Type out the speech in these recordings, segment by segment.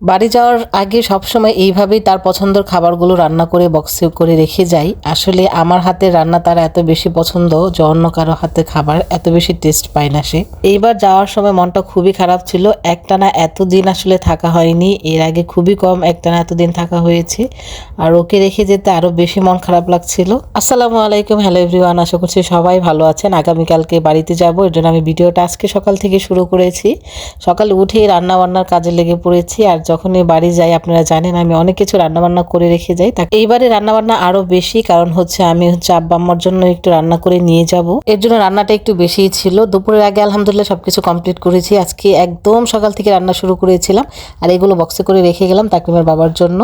বাড়ি যাওয়ার আগে সবসময় এইভাবেই তার পছন্দের খাবারগুলো রান্না করে বক্সে করে রেখে যাই। আসলে আমার হাতের রান্না তার এত বেশি পছন্দ যে অন্য কারও হাতে খাবার এত বেশি টেস্ট পায় না সে। এইবার যাওয়ার সময় মনটা খুবই খারাপ ছিল। একটানা এতদিন আসলে থাকা হয়নি। এর আগে খুবই কম একটানা এতদিন থাকা হয়েছে। আর ওকে রেখে যেতে আরও বেশি মন খারাপ লাগছিল। আসসালামু আলাইকুম। হ্যালো এভরিওয়ান আশা করছি সবাই ভালো আছেন। আগামীকালকে বাড়িতে যাব। এর জন্য আমি ভিডিওটা আজকে সকাল থেকে শুরু করেছি। সকালে উঠেই রান্না বান্নার কাজে লেগে পড়েছি। আর যখনই বাড়ি যাই, আপনারা জানেন আমি অনেক কিছু রান্না বান্না করে রেখে যাই। তা এইবারে রান্না বান্না আরও বেশি, কারণ হচ্ছে আমি হচ্ছে আব্বা আম্মার জন্য একটু রান্না করে নিয়ে যাব। এর জন্য রান্নাটা একটু বেশিই ছিল। দুপুরের আগে আলহামদুলিল্লাহ সবকিছু কমপ্লিট করেছি। আজকে একদম সকাল থেকে রান্না শুরু করেছিলাম আর এগুলো বক্সে করে রেখে গেলাম তাকিমের বাবার জন্য।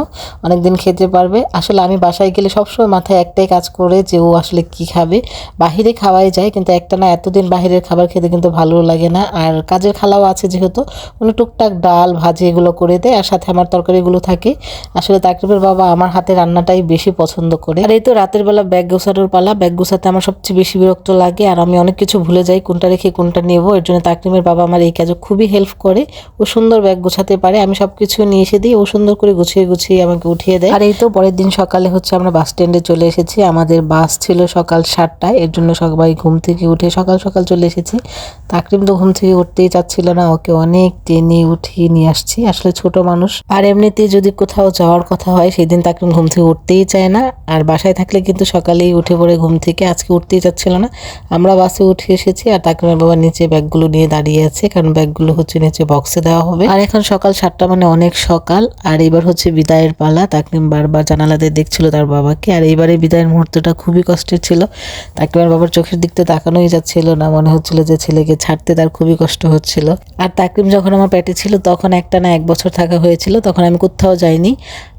অনেক দিন খেতে পারবে। আসলে আমি বাসায় গেলে সবসময় মাথায় একটাই কাজ করে যে ও আসলে কি খাবে। বাহিরে খাওয়াই যায়, কিন্তু একটা না, এতদিন বাহিরের খাবার খেতে কিন্তু ভালো লাগে না। আর কাজের খালাও আছে যেহেতু, উনি টুকটাক ডাল, ভাজি এগুলো করে দেয়। আর সাথে আমার তরকারিগুলো থাকে। আসলে তাকরিবের বাবা আমার হাতে রান্নাটাই বেশি পছন্দ করে। আর এই তো রাতের বেলা ব্যাগ গোছানোর পালা। ব্যাগ গোছাতে আমার সবচেয়ে বেশি বিরক্ত লাগে আর আমি অনেক কিছু ভুলে যাই কোনটা রেখে কোনটা নেব। এর জন্য তাকরিমের বাবা আমার এই কাজে খুবই হেল্প করে। ও সুন্দর ব্যাগ গোছাতে পারে। আমি সব কিছু নিয়ে এসে দিই। ও সুন্দর করে গুছিয়ে গুছিয়ে আমাকে উঠিয়ে দেয়। আর এই তো পরের দিন সকালে হচ্ছে আমরা বাস স্ট্যান্ডে চলে এসেছি। আমাদের বাস ছিল সকাল সাতটায়। এর জন্য সবাই ঘুম থেকে উঠে সকাল সকাল চলে এসেছি। তাকরিম তো ঘুম থেকে উঠতেই চাচ্ছিল না। ওকে অনেক টেনে উঠিয়ে নিয়ে আসছি। আসলে ছোট মানুষ। আর এমনিতে যদি কোথাও যাওয়ার কথা হয়, সেদিন তাকরিম ঘুম থেকে উঠতেই চায় না। আর বাসায় থাকলে কিন্তু সকালেই উঠে পড়ে ঘুম থেকে। আজকে উঠতেই চাচ্ছিল না। আমরা বাসে উঠে এসেছি আর তাকরিমের বাবা নিচে ব্যাগগুলো নিয়ে দাঁড়িয়ে আছে। কারণ ব্যাগগুলো হচ্ছে নিচে বক্সে দেওয়া হবে। আর এখন সকাল সাতটা মানে অনেক সকাল। আর এবার হচ্ছে বিদায়ের পালা। তাকরিম বারবার জানালাতে দেখছিল তার বাবাকে। আর এইবারে বিদায়ের মুহূর্তটা খুবই কষ্টের ছিল। তাকরিমের বাবার চোখের দিকতে তাকানোই যাচ্ছিল না। মনে হচ্ছিল যে ছেলেকে ছাড়তে তার খুবই কষ্ট হচ্ছিল। আর তাকরিম যখন আমার পেটে ছিল, তখন একটা না এক বছর থাকা হয়েছিল তখন আমি কোথাও যাইনি।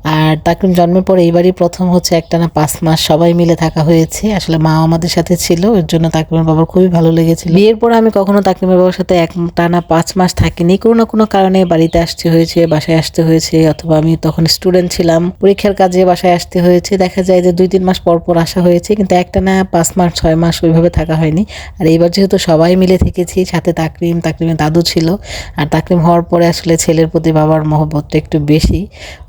আর তাকরিম জন্মের পর এইবারই প্রথম হচ্ছে একটা না পাঁচ মাস সবাই মিলে থাকা হয়েছে। আসলে মা আমাদের সাথে ছিল, ওর জন্য তাকরিমের বাবার খুবই ভালো লেগেছিল। বিয়ের পর আমি কখনো তাকরিমের বাবার সাথে এক টানা পাঁচ মাস থাকিনি। কোনো না কোনো কারণে বাড়িতে আসতে হয়েছে, বাসায় আসতে হয়েছে, অথবা আমি তখন স্টুডেন্ট ছিলাম। পরীক্ষার কাজে বাসায় আসতে হয়েছে। দেখা যায় যে দুই তিন মাস পর পর আসা হয়েছে, কিন্তু একটা না পাঁচ মাস, ছয় মাস ওইভাবে থাকা হয়নি। আর এইবার যেহেতু সবাই মিলে থেকেছি, সাথে তাকরিম, তাকরিমের দাদু ছিল। আর তাকরিম হওয়ার পরে আসলে ছেলের প্রতি বাবার মহব্বতটা একটু বেশি।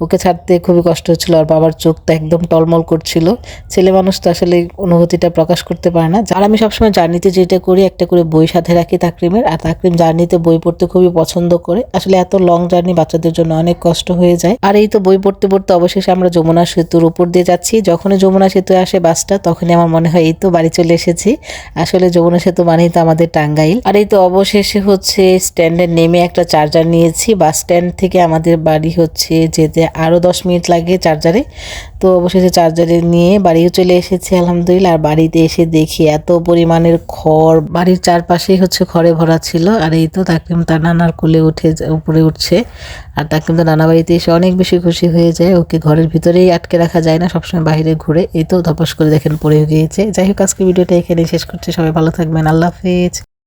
ওকে ছাড়তে খুবই কষ্ট হচ্ছিল আর বাবার চোখটা একদম টলমল করছিল। ছেলে মানুষ তো আসলে অনুভূতিটা প্রকাশ করতে পারে না। আর আমি সবসময় জার্নিতে যেটা করি, একটা করে বই সাথে রাখি তাকরিমের। আর তাকরিম জার্নিতে বই পড়তে খুবই পছন্দ করে। আসলে এত লং জার্নি বাচ্চাদের জন্য অনেক কষ্ট হয়ে যায়। আর এই তো বই পড়তে পড়তে অবশেষে আমরা যমুনা সেতুর উপর দিয়ে যাচ্ছি। যখনই যমুনা সেতু আসে বাসটা, তখনই আমার মনে হয় এই তো বাড়ি চলে এসেছি। আসলে যমুনা সেতু মানেই তো আমাদের টাঙ্গাইল। আর এই তো অবশেষে হচ্ছে স্ট্যান্ডে নেমে একটা চার্জার নিয়েছি। বাস স্ট্যান্ড থেকে আমাদের বাড়ি হচ্ছে যেতে আরও দশ মিনিট লাগে চার্জারে। তো অবশেষে চার্জারে নিয়ে বাড়িও চলে এসেছি, আলহামদুলিল্লাহ। আর বাড়িতে এসে দেখি এত পরিমাণের খড়। বাড়ির চারপাশেই হচ্ছে খড়ে ভরা ছিল। আর এই তো তাকিম তার নানার কোলে উঠে উপরে উঠছে। আর তাকিম তো নানা বাড়িতে এসে অনেক বেশি খুশি হয়ে যায়। ওকে ঘরের ভিতরেই আটকে রাখা যায় না, সবসময় বাইরে ঘুরে। এই তো ধপাস করে দেখেন পড়ে গিয়েছে। যাই হোক আজকে ভিডিওটা এখানে শেষ করছে। সবাই ভালো থাকবেন। আল্লাহ হাফিজ।